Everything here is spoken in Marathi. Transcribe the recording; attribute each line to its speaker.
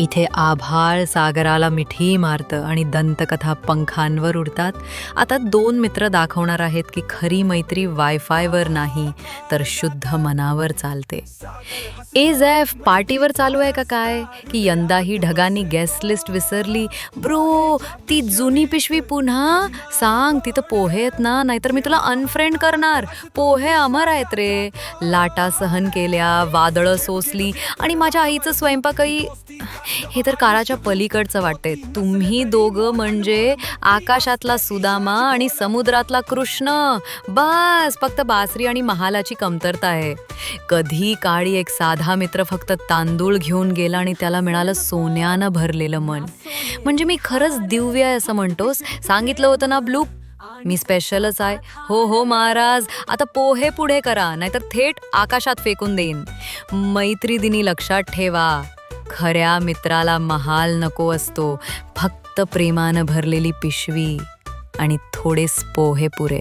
Speaker 1: इथे आभाळ सागराला मिठी मारतं आणि दंतकथा पंखांवर उडतात. आता दोन मित्र दाखवणार आहेत की खरी मैत्री वायफायवर नाही तर शुद्ध मनावर चालते. ए झॅफ पार्टीवर चालू आहे का काय? की यंदाही ढगांनी गेस्ट लिस्ट विसरली. ब्रो ती जुनी पिशवी पुन्हा? सांग तिथं पोहे आहेत ना नाहीतर मी तुला अनफ्रेंड करणार. पोहे अमर आहेत रे. लाटा सहन केल्या वादळं सोसली आणि माझ्या आईचं स्वयंपाकही हे तर काळाच्या पलीकडचं वाटते तुम्ही दोघं म्हणजे आकाशातला सुदामा आणि समुद्रातला कृष्ण. बस फक्त बासरी आणि महालाची कमतरता आहे. कधी काळी एक साधा मित्र फक्त तांदूळ घेऊन गेला आणि त्याला मिळालं सोन्यानं भरलेलं मन. म्हणजे मी खरंच दिव्य आहे असं म्हणतोस? सांगितलं होतं ना ब्लू? मी स्पेशलच आहे. हो हो महाराज. आता पोहे पुढे करा नाहीतर थेट आकाशात फेकून देईन. मैत्री दिनी लक्षात ठेवा. खऱ्या मित्राला महाल नको असतो. फक्त प्रेमानं भरलेली पिशवी आणि थोडेच पोहे पुरे.